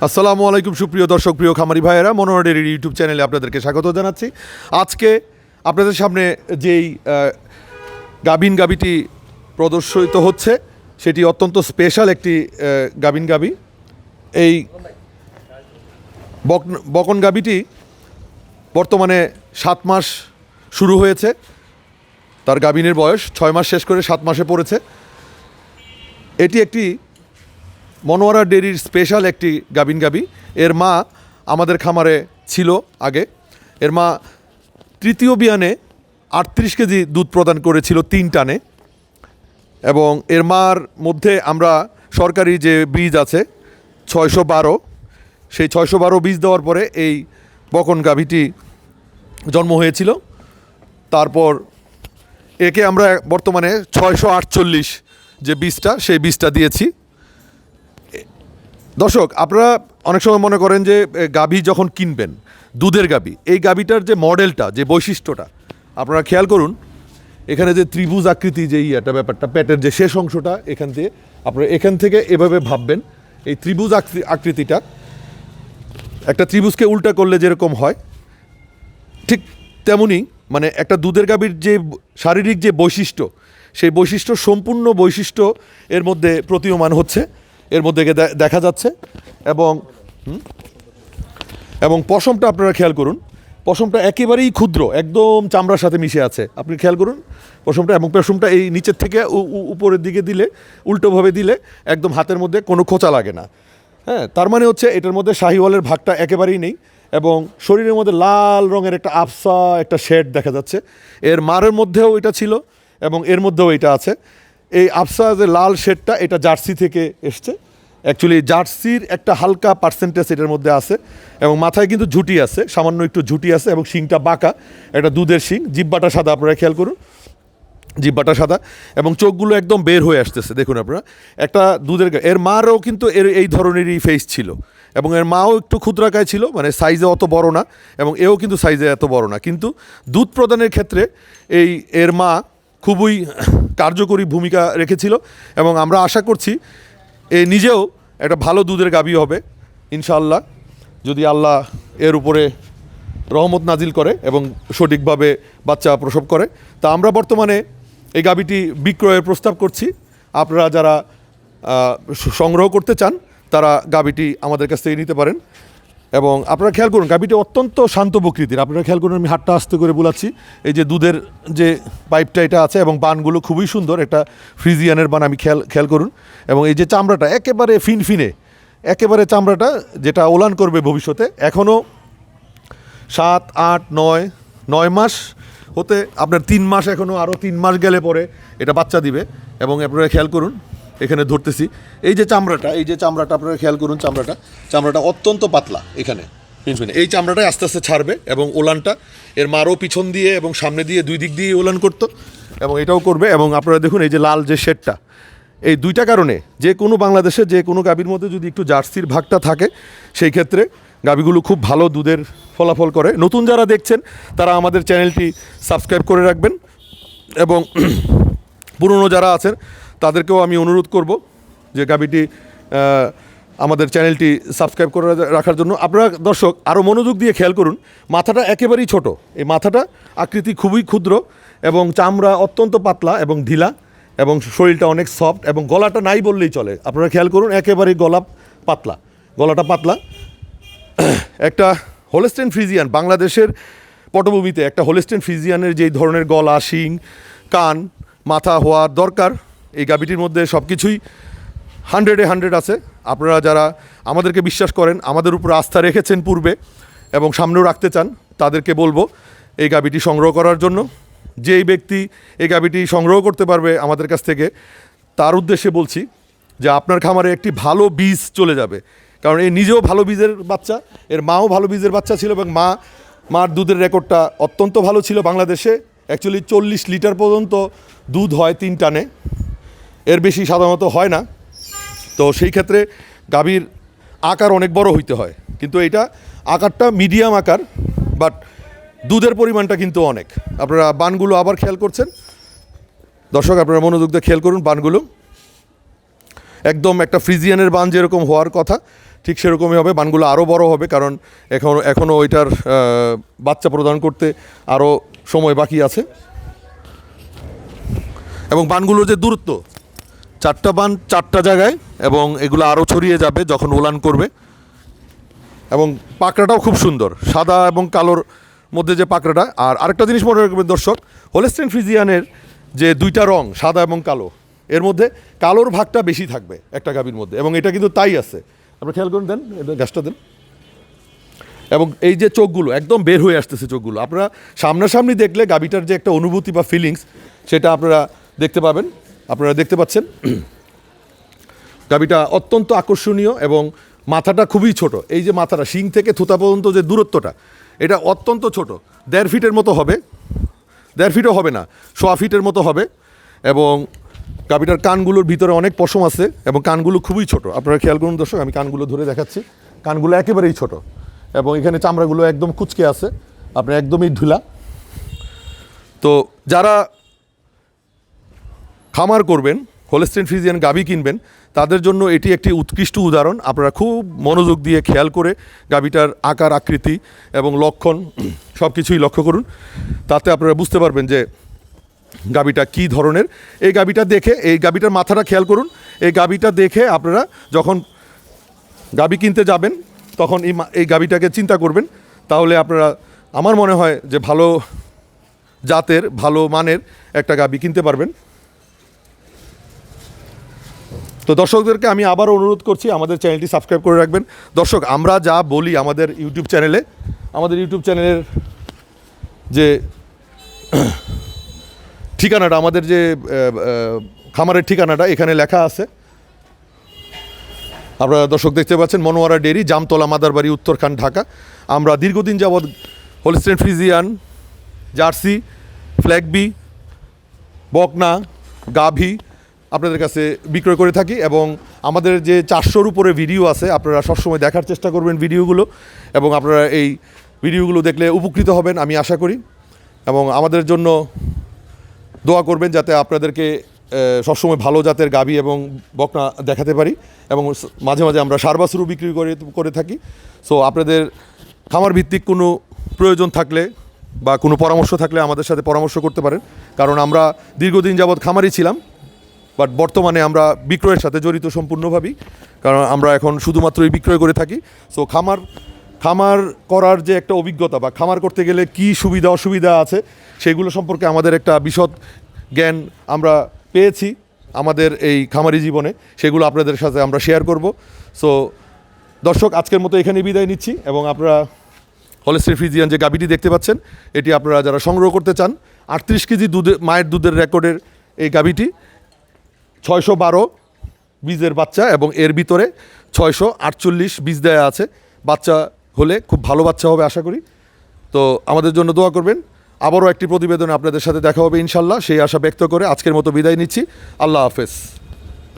আসসালামু আলাইকুম, সুপ্রিয় দর্শক, প্রিয় খামারি ভাইয়েরা। মনোহরের ইউটিউব চ্যানেলে আপনাদেরকে স্বাগত জানাচ্ছি। আজকে আপনাদের সামনে যেই গাবিন গাবিটি প্রদর্শিত হচ্ছে, সেটি অত্যন্ত স্পেশাল একটি গাবিন গাবি এই বক- বকন গাবিটি বর্তমানে সাত মাস শুরু হয়েছে। তার গাবিনের বয়স ছয় মাস শেষ করে সাত মাসে পড়েছে। এটি একটি মনোয়ারা ডেরির স্পেশাল একটি গাবিন গাবি এর মা আমাদের খামারে ছিল আগে। এর মা তৃতীয় বিয়ানে আটত্রিশ কেজি দুধ প্রদান করেছিল তিন টানে। এবং এর মার মধ্যে আমরা সরকারি যে বীজ আছে, ছয়শো বারো, সেই ছয়শো বারো বীজ দেওয়ার পরে এই বকন গাভীটি জন্ম হয়েছিল। তারপর একে আমরা বর্তমানে ছয়শো আটচল্লিশ যে বীজটা, সেই বীজটা দিয়েছি। দর্শক, আপনারা অনেক সময় মনে করেন যে গাভী যখন কিনবেন, দুধের গাভী, এই গাভীটার যে মডেলটা, যে বৈশিষ্ট্যটা, আপনারা খেয়াল করুন, এখানে যে ত্রিভুজ আকৃতি যে ইয়েটা, ব্যাপারটা পেটের যে শেষ অংশটা, এখান থেকে আপনারা এখান থেকে এভাবে ভাববেন, এই ত্রিভুজ আকৃ- আকৃতিটা, একটা ত্রিভুজকে উল্টা করলে যেরকম হয়, ঠিক তেমনি মানে একটা দুধের গাভীর যে শারীরিক যে বৈশিষ্ট্য, সেই বৈশিষ্ট্য সম্পূর্ণ বৈশিষ্ট্য এর মধ্যে প্রতীয়মান হচ্ছে। এর মধ্যে দেখা যাচ্ছে। এবং এবং পশমটা আপনারা খেয়াল করুন, পশমটা একেবারেই ক্ষুদ্র, একদম চামড়ার সাথে মিশে আছে। আপনি খেয়াল করুন, পশমটা এবং পশমটা এই নিচের থেকে উপরের দিকে দিলে, উল্টোভাবে দিলে একদম হাতের মধ্যে কোনো খোঁচা লাগে না। হ্যাঁ তার মানে হচ্ছে এটার মধ্যে শাহিওয়ালের ভাগটা একেবারেই নেই এবং শরীরের মধ্যে লাল রঙের একটা আফসা একটা শেড দেখা যাচ্ছে। এর মারের মধ্যেও এটা ছিল এবং এর মধ্যেও এটা আছে। এই আফসা যে লাল শেডটা এটা জার্সি থেকে এসছে। অ্যাকচুয়ালি জার্সির একটা হালকা পার্সেন্টেজ এটার মধ্যে আছে এবং মাথায় কিন্তু ঝুটি আছে, সামান্য একটু ঝুটি আছে এবং শিংটা বাঁকা। একটা দুধের শিং, জিব্বাটা সাদা, আপনারা খেয়াল করুন। জিব্বাটা সাদা এবং চোখগুলো একদম বের হয়ে আসতেছে, দেখুন আপনারা। একটা দুধের এর মারও কিন্তু এর এই ধরনেরই ফেস ছিল এবং এর মাও একটু ক্ষুদ্রাকায় ছিল মানে সাইজে অত বড় না এবং এও কিন্তু সাইজে এত বড় না। কিন্তু দুধ প্রদানের ক্ষেত্রে এই এর মা খুবই কার্যকরী ভূমিকা রেখেছিল এবং আমরা আশা করছি এ নিজেও একটা ভালো দুধের গাবি হবে, ইনশাআল্লাহ। যদি আল্লাহ এর উপরে রহমত নাজিল করে এবং সঠিকভাবে বাচ্চা প্রসব করে, তা আমরা বর্তমানে এই গাবিটি বিক্রয়ের প্রস্তাব করছি। আপনারা যারা সংগ্রহ করতে চান, তারা গাবিটি আমাদের কাছ থেকে নিতে পারেন। এবং আপনারা খেয়াল করুন গাবিটি অত্যন্ত শান্ত প্রকৃতির। আপনারা খেয়াল করুন, আমি হাতটা আস্তে করে বুলাচ্ছি। এই যে দুধের যে পাইপটা এটা আছে এবং বানগুলো খুবই সুন্দর, একটা ফ্রিজিয়ানের বান আমি খেয়াল খেয়াল করুন। এবং এই যে চামড়াটা, একেবারে ফিনফিনে, একেবারে চামড়াটা যেটা ওলান করবে ভবিষ্যতে এখনও সাত, আট, নয় নয় মাস হতে আপনার তিন মাস এখনও আরও তিন মাস গেলে পরে এটা বাচ্চা দিবে। এবং আপনারা খেয়াল করুন এখানে ধরতেছি। এই যে চামড়াটা, এই যে চামড়াটা, আপনারা খেয়াল করুন চামড়াটা। চামড়াটা অত্যন্ত পাতলা এখানে। এই চামড়াটাই আস্তে আস্তে ছাড়বে এবং ওলানটা এর মারও পিছন দিয়ে এবং সামনে দিয়ে দুই দিক দিয়ে ওলান করতো এবং এটাও করবে এবং আপনারা দেখুন এই যে লাল যে শেডটা। এই দুইটা কারণে যে কোনো বাংলাদেশে, যে কোনো গাভীর মধ্যে যদি একটু জার্সির ভাগটা থাকে, সেই ক্ষেত্রে গাভীগুলো খুব ভালো দুধের ফলাফল করে। নতুন যারা দেখছেন, তারা আমাদের চ্যানেলটি সাবস্ক্রাইব করে রাখবেন এবং পুরনো যারা আছেন তাদেরকেও আমি অনুরোধ করব যে আহ, আমাদের চ্যানেলটি সাবস্ক্রাইব করে রাখার জন্য। আপনারা দর্শক আরও মনোযোগ দিয়ে খেয়াল করুন মাথাটা একেবারেই ছোট। এই মাথাটা আকৃতি খুবই ক্ষুদ্র এবং চামড়া অত্যন্ত পাতলা এবং ঢিলা এবং শরীরটা অনেক সফট এবং গলাটা নাই বললেই চলে। আপনারা খেয়াল করুন একেবারেই গলা পাতলা। গলাটা পাতলা। একটা হোলেস্টেন ফ্রিজিয়ান বাংলাদেশের পটভূমিতে একটা হোলেস্টেন ফ্রিজিয়ানের যেই ধরনের গলা শিং কান মাথা হওয়ার দরকার। এই গাবিটির মধ্যে সব কিছুই হান্ড্রেডে হান্ড্রেড আছে। আপনারা যারা আমাদেরকে বিশ্বাস করেন, আমাদের উপর আস্থা রেখেছেন পূর্বে এবং সামনেও রাখতে চান, তাদেরকে বলব এই গাবিটি সংগ্রহ করার জন্য। যেই ব্যক্তি এই গাবিটি সংগ্রহ করতে পারবে আমাদের কাছ থেকে, তার উদ্দেশ্যে বলছি যে আপনার খামারে একটি ভালো বীজ চলে যাবে। কারণ এই নিজেও ভালো বীজের বাচ্চা, এর মাও ভালো বীজের বাচ্চা ছিল এবং মা, মার দুধের রেকর্ডটা অত্যন্ত ভালো ছিল বাংলাদেশে। অ্যাকচুয়ালি চল্লিশ লিটার পর্যন্ত দুধ হয় তিন টানে। এর বেশি সাধারণত হয় না। তো সেই ক্ষেত্রে গাভীর আকার অনেক বড় হইতে হয়। কিন্তু এটা আকারটা মিডিয়াম আকার বাট দুধের পরিমাণটা কিন্তু অনেক। আপনারা বানগুলো আবার খেয়াল করছেন? দর্শক, আপনারা মনোযোগ দিয়ে খেয়াল করুন বানগুলো। একদম একটা ফ্রিজিয়ানের বান যেরকম হওয়ার কথা, ঠিক সেরকমই হবে, বানগুলো আরও বড় হবে, কারণ এখন এখনও ওইটার বাচ্চা প্রদান করতে আরও সময় বাকি আছে। এবং বানগুলোর যে দূরত্ব চারটা বান চারটা জায়গায় এবং এগুলো আরও ছড়িয়ে যাবে যখন উলান করবে। এবং পাকড়াটাও খুব সুন্দর, সাদা এবং কালোর মধ্যে যে পাকড়াটা। আর আরেকটা জিনিস মনে রাখবেন দর্শক হোলেস্টেন ফ্রিজিয়ানের যে দুইটা রং, সাদা এবং কালো, এর মধ্যে কালোর ভাগটা বেশি থাকবে একটা গাভীর মধ্যে, এবং এটা কিন্তু তাই আছে। আপনি খেয়াল করুন দেন গ্যাসটা দেন। এবং এই যে চোখগুলো, একদম বের হয়ে আসতেছে চোখগুলো। আপনারা সামনাসামনি দেখলে গাভীটার যে একটা অনুভূতি বা ফিলিংস সেটা আপনারা দেখতে পাবেন। আপনারা দেখতে পাচ্ছেন। গাভীটা অত্যন্ত আকর্ষণীয় এবং মাথাটা খুবই ছোট। এই যে মাথাটা, শিং থেকে থুতা পর্যন্ত যে দূরত্বটা, এটা অত্যন্ত ছোট। দেড় ফিটের মতো হবে। দেড় ফিটও হবে না, সোয়া ফিটের মতো হবে এবং গাবিটার কানগুলোর ভিতরে অনেক পশম আছে এবং কানগুলো খুবই ছোট। আপনারা খেয়াল করুন দর্শক, আমি কানগুলো ধরে দেখাচ্ছি। কানগুলো একেবারেই ছোট এবং এখানে চামড়াগুলো একদম কুচকে আছে। আপনার একদমই ঢুলা। তো যারা খামার করবেন হোলেস্টেন ফ্রিজিয়ান গাভী কিনবেন, তাদের জন্য এটি একটি উৎকৃষ্ট উদাহরণ। আপনারা খুব মনোযোগ দিয়ে খেয়াল করে গাভীটার আকার, আকৃতি এবং লক্ষণ সব কিছুই লক্ষ্য করুন। তাতে আপনারা বুঝতে পারবেন যে গাভীটা কী ধরনের। এই গাভীটা দেখে, এই গাভীটার মাথাটা খেয়াল করুন। এই গাভীটা দেখে আপনারা যখন গাভী কিনতে যাবেন, তখন এই এই গাভীটাকে চিন্তা করবেন। তাহলে আপনারা, আমার মনে হয় যে ভালো জাতের, ভালো মানের একটা গাভী কিনতে পারবেন। তো দর্শকদেরকে আমি আবারও অনুরোধ করছি, আমাদের চ্যানেলটি সাবস্ক্রাইব করে রাখবেন। দর্শক, আমরা যা বলি আমাদের ইউটিউব চ্যানেলে, আমাদের ইউটিউব চ্যানেলের যে ঠিকানাটা, আমাদের যে খামারের ঠিকানাটা, এখানে লেখা আছে। আপনারা দর্শক দেখতে পাচ্ছেন, মনোয়ারা ডেরি জামতলা, মাদারবাড়ি, উত্তরখান, ঢাকা। আমরা দীর্ঘদিন যাবৎ হোলস্টেন ফ্রিজিয়ান জার্সি ফ্ল্যাগবি বকনা গাভী আপনাদের কাছে বিক্রয় করে থাকি এবং আমাদের যে চারশোর উপরে ভিডিও আছে, আপনারা সবসময় দেখার চেষ্টা করবেন ভিডিওগুলো এবং আপনারা এই ভিডিওগুলো দেখলে উপকৃত হবেন, আমি আশা করি। এবং আমাদের জন্য দোয়া করবেন যাতে আপনাদেরকে সবসময় ভালো জাতের গাবি এবং বকনা দেখাতে পারি এবং মাঝে মাঝে আমরা সারবাসুরু বিক্রি করে করে থাকি। সো আপনাদের খামার ভিত্তিক কোনো প্রয়োজন থাকলে বা কোনো পরামর্শ থাকলে আমাদের সাথে পরামর্শ করতে পারেন। কারণ আমরা দীর্ঘদিন যাবৎ খামারই ছিলাম বাট বর্তমানে আমরা বিক্রয়ের সাথে জড়িত সম্পূর্ণভাবেই, কারণ আমরা এখন শুধুমাত্রই বিক্রয় করে থাকি। সো খামার খামার করার যে একটা অভিজ্ঞতা বা খামার করতে গেলে কি সুবিধা, অসুবিধা আছে, সেগুলো সম্পর্কে আমাদের একটা বিশদ জ্ঞান আমরা পেয়েছি আমাদের এই খামারি জীবনে। সেগুলো আপনাদের সাথে আমরা শেয়ার করব। সো দর্শক, আজকের মতো এখানে বিদায় নিচ্ছি এবং আপনারা হলেস্ট্রি ফ্রিজিয়ান যে গাভীটি দেখতে পাচ্ছেন, এটি আপনারা যারা সংগ্রহ করতে চান, আটত্রিশ কেজি দুধে, মায়ের দুধের রেকর্ডের এই গাভীটি ছয়শো বারো বীজের বাচ্চা এবং এর ভিতরে ছয়শো আটচল্লিশ বীজ দেয়া আছে। বাচ্চা হলে খুব ভালো বাচ্চা হবে আশা করি। তো আমাদের জন্য দোয়া করবেন। আবারও একটি প্রতিবেদনে আপনাদের সাথে দেখা হবে ইনশাল্লাহ। সেই আশা ব্যক্ত করে আজকের মতো বিদায় নিচ্ছি। আল্লাহ হাফেজ।